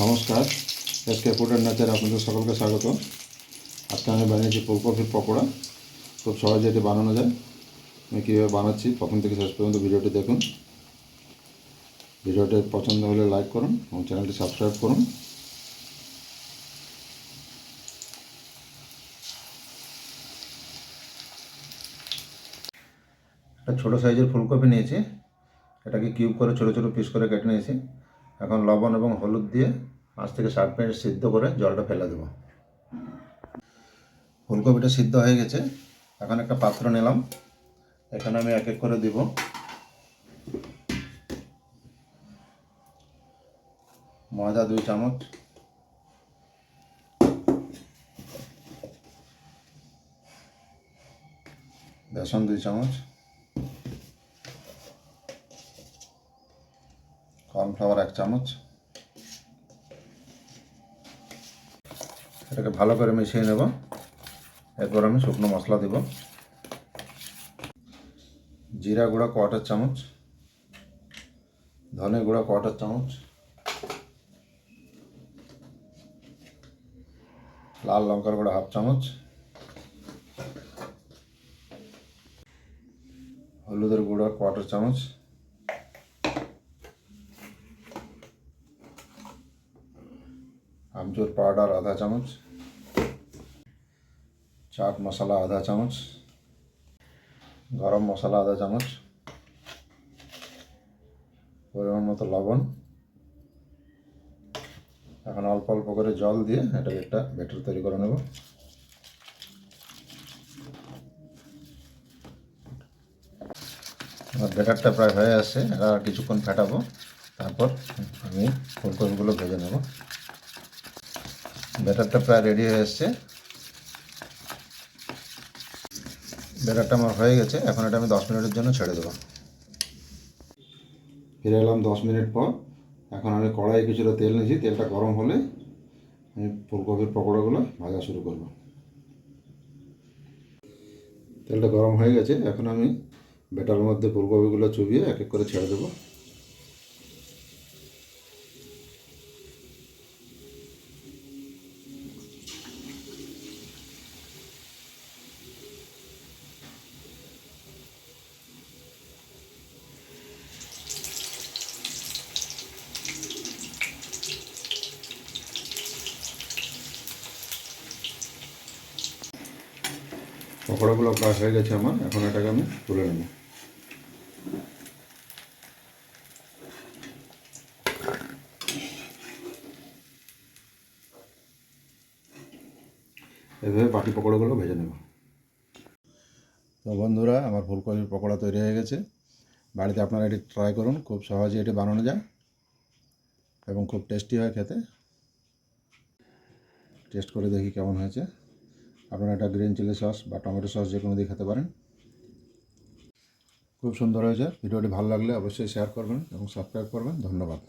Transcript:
নমস্কার। SK food and nature আপনাদের সকলকে স্বাগত। আজকে আমি বানিয়েছি ফুলকপির পকোড়া, খুব সহজে এটি বানানো যায়। আমি কীভাবে বানাচ্ছি, প্রথম থেকে শেষ পর্যন্ত ভিডিওটি দেখুন। ভিডিওটি পছন্দ হলে লাইক করুন এবং চ্যানেলটি সাবস্ক্রাইব করুন। একটা ছোটো সাইজের ফুলকপি নিয়েছি। এটাকে কিউব করে ছোটো ছোটো পিস করে কেটে নিয়েছি। এখন লবণ এবং হলুদ দিয়ে পাঁচ থেকে সাত মিনিট সিদ্ধ করে জলটা ফেলে দেবো। ফুলকপিটা সিদ্ধ হয়ে গেছে। এখন একটা পাত্র নিলাম। এখানে আমি এক এক করে দিব। ময়দা দুই চামচ। বেসন দুই চামচ। কর্নফ্লাওয়ার এক চামচ। এটাকে ভালো করে মিশিয়ে নেব। এরপর আমি শুকনো মশলা দেব। জিরা গুঁড়া কোয়াটার চামচ। ধনে গুঁড়া কোয়াটার চামচ। লাল লঙ্কার গুঁড়া হাফ চামচ। হলুদের গুঁড়া কোয়াটার চামচ। আমচুর পাউডার আধা চামচ, চাট মশলা আধা চামচ, গরম মশলা আধা চামচ, পরিমাণ মতো লবণ। এখন অল্প অল্প করে জল দিয়ে এটাকে একটা ব্যাটার তৈরি করে নেব। আমার ব্যাটারটা প্রায় হয়ে এটা আর কিছুক্ষণ ফেটাবো। তারপর আমি ফুলকপিগুলো ভেজে নেব। ব্যাটারটা প্রায় রেডি হয়ে এসছে। ব্যাটারটা আমার হয়ে গেছে, এখন এটা আমি দশ মিনিটের জন্য ছেড়ে দেবো। ফিরে এলাম দশ মিনিট পর। এখন আমি কড়াই কিছুটা তেল নিয়েছি, তেলটা গরম হলে আমি ফুলকপির পকোড়াগুলো ভাজা শুরু করব। তেলটা গরম হয়ে গেছে, এখন আমি ব্যাটারের মধ্যে ফুলকপিগুলো চুবিয়ে এক এক করে ছেড়ে দেবো। পকোড়াগুলো প্রায় হয়ে গেছে আমার, এখন এটাকে আমি তুলে নেব। এভাবে বাকি পকোড়াগুলো ভেজে নেব। তো বন্ধুরা, আমার ফুলকপির পকোড়া তৈরি হয়ে গেছে। বাড়িতে আপনারা এটি ট্রাই করুন, খুব সহজে এটি বানানো যায় এবং খুব টেস্টি হয় খেতে। টেস্ট করে দেখি কেমন হয়েছে। আপনারা এটা গ্রিন চিলি সস বা টমেটো সস যে কোনো দিয়ে খেতে পারেন। খুব সুন্দর হয়েছে। ভিডিওটি ভালো লাগলে অবশ্যই শেয়ার করবেন এবং সাবস্ক্রাইব করবেন। ধন্যবাদ।